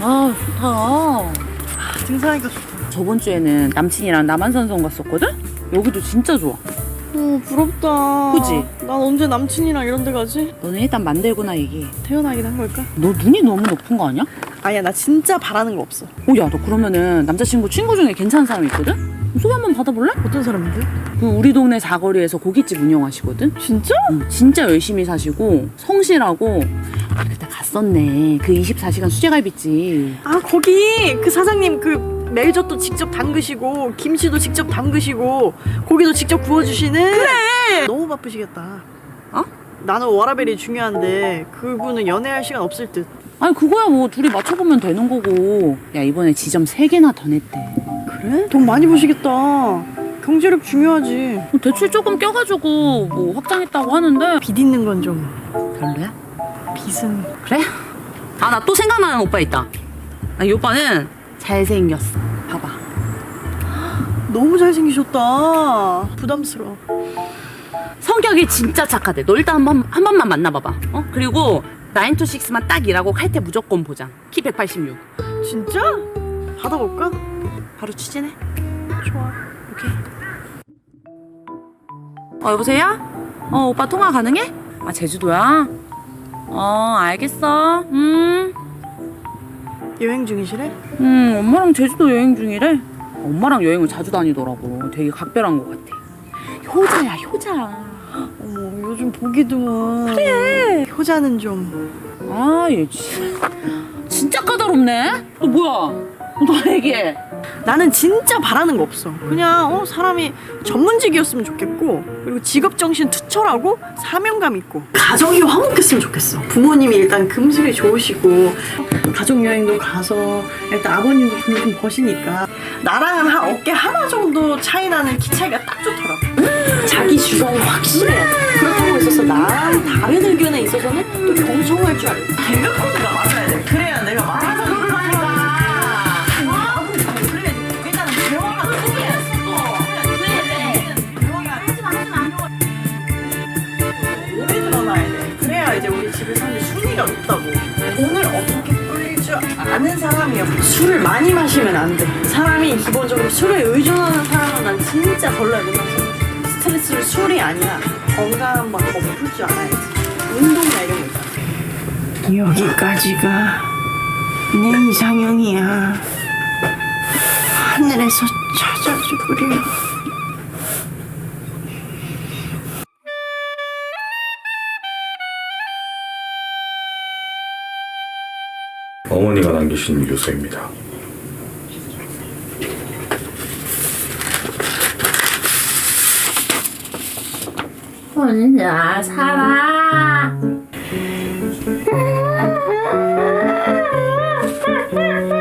아 좋다. 등산하니까 좋다. 저번 주에는 남친이랑 남한산성 갔었거든? 여기도 진짜 좋아. 어 부럽다. 그지? 난 언제 남친이랑 이런 데 가지? 너는 일단 만들구나 얘기. 태어나긴 한 걸까? 너 눈이 너무 높은 거 아니야? 아니야 나 진짜 바라는 거 없어. 어, 야, 너 그러면은 남자친구 친구 중에 괜찮은 사람 있거든? 소개 한번 받아볼래? 어떤 사람인데? 그 우리 동네 사거리에서 고깃집 운영하시거든? 진짜? 응, 진짜 열심히 사시고 성실하고 우리 그때 갔었네. 그 24시간 수제갈비집. 아 거기 그 사장님 그 멜젓도 직접 담그시고 김치도 직접 담그시고 고기도 직접 구워주시는 그래 너무 바쁘시겠다 어? 나는 워라벨이 중요한데 그분은 연애할 시간 없을 듯 아니 그거야 뭐 둘이 맞춰보면 되는 거고. 야 이번에 지점 3개나 더 냈대. 그래? 돈 많이 버시겠다 경제력 중요하지 뭐 대출 조금 껴가지고 뭐 확장했다고 하는데 빚 있는 건좀 별로야? 빚은 그래? 아 나 또 생각나는 오빠 있다. 아, 이 오빠는 잘생겼어. 봐봐. 너무 잘생기셨다 부담스러워 성격이 진짜 착하대. 너 일단 한, 번, 한 번만 만나봐봐. 어? 그리고 9to6만 딱 일하고 칼퇴 무조건 보장. 키 186. 진짜? 받아볼까? 바로 추진해. 좋아 오케이. 어, 여보세요? 어, 오빠 통화 가능해? 아, 제주도야? 어, 알겠어. 음. 여행 중이시래? 음, 엄마랑 제주도 여행 중이래. 엄마랑 여행을 자주 다니더라고. 되게 각별한 것 같아. 효자야, 효자. 어머 요즘 보기 드문 그래 효자는 좀 아, 얘 진짜, 진짜 까다롭네. 너 뭐야? 너 얘기해. 나는 진짜 바라는 거 없어. 그냥 어 사람이 전문직이었으면 좋겠고 그리고 직업 정신 투철하고 사명감 있고 가정이 화목했으면 좋겠어. 부모님이 일단 금슬이 좋으시고 가족 여행도 가서 일단 아버님도 돈을 좀 버시니까 나랑 한 어깨 하나 정도 차이 나는 키 차이가 딱 좋더라고. 자기 주장이 확실해. 그렇다고 있어서 나랑 다른 의견에 있어서는 또 경청할 줄 알고. 개그 코드가 맞아야 돼. 그래야 내가 말 순위가 높다고. 돈을 어떻게 줄 아는 사람이야. 술을 많이 마시면 안 돼. 사람이 기본적으로 술에 의존하는 사람은 난 진짜 별로야. 누나. 스트레스를 술이 아니야. 건강한 방법 풀줄 알아야지. 운동이나 이런 거 있잖아. 여기까지가 내 이상형이야. 하늘에서 찾아주구려. 어머니가 남기신 유서입니다. 혼자 살아